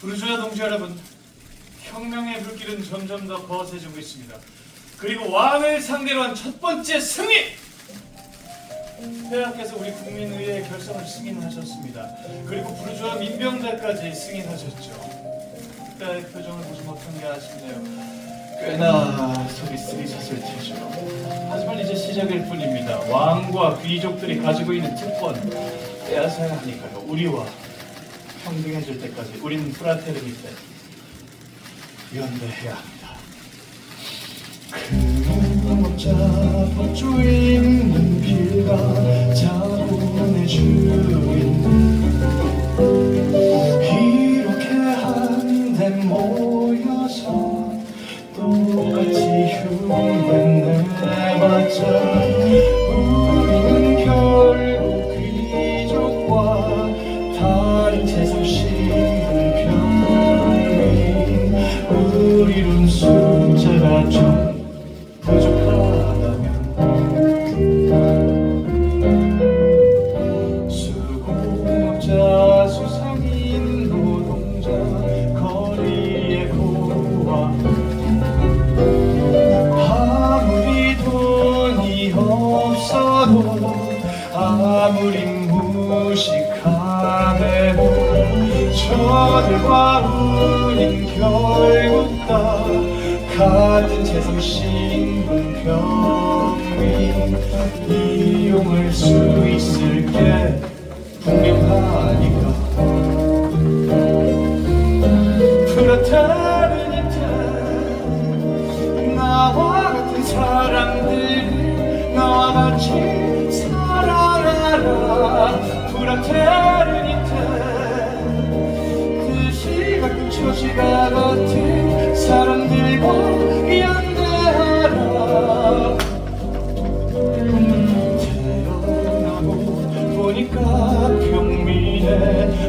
부르주아 동지 여러분, 혁명의 불길은 점점 더 거세지고 있습니다. 그리고 왕을 상대로 한 첫 번째 승리! 폐하께서 우리 국민의회 결성을 승인하셨습니다. 그리고 부르주아 민병대까지 승인하셨죠. 그때의 표정을 보시면 어떤가 싶네요. 꽤나 속이 쓰리셨을 테죠. 하지만 이제 시작일 뿐입니다. 왕과 귀족들이 가지고 있는 특권 빼앗아야 하니까요. 우리와 평등해질 때까지 우리는 프라테르니테 연대해야 합니다. 큰 목자 법조 있는 길가 자본의 주인 이렇게 한데 모여서 똑같이 흉내내봤자 저들과 우린 결국 다 같은 세상 신분평민 이용할 수 있을 게. 분명하니까. 프라타르니테 나와 같은 사람들 나와 같이 보니까 평민의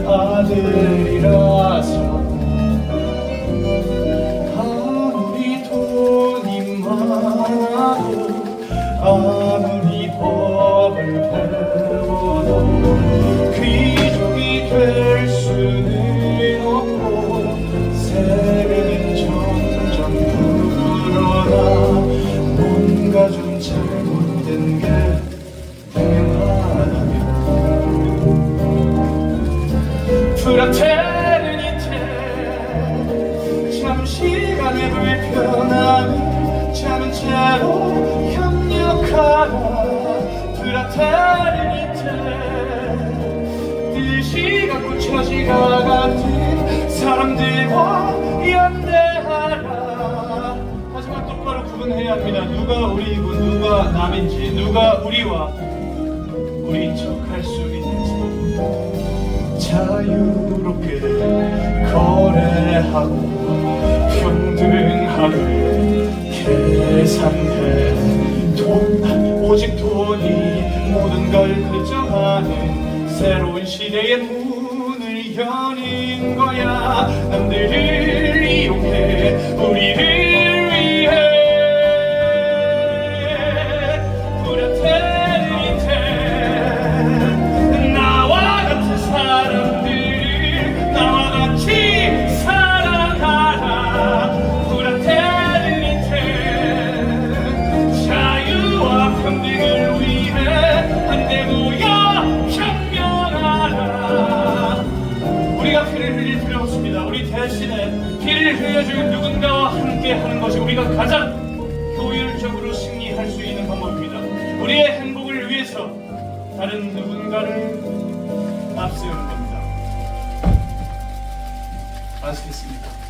아들이라서 아무리 돈이 많아도 아 프라테르니테 잠시간의 불편함을 참은 채로 협력하라 프라테르니테 뜻이 같고 처지가 같은 사람들과 연대하라. 하지만 똑바로 구분해야 합니다. 누가 우리이고 누가 남인지 누가 우리와 우리 척할 수 있는지 자유롭게 거래하고 평등하게 계산해. 돈 오직 돈이 모든 걸 결정하는 새로운 시대의 문을 여는 거야. 남들을 이용해 우리를 없습니다. 우리 대신에 피를 흘려줄 누군가와 함께 하는 것이 우리가 가장 효율적으로 승리할 수 있는 방법입니다. 우리의 행복을 위해서 다른 누군가를 앞세우는 겁니다. 아시겠습니까?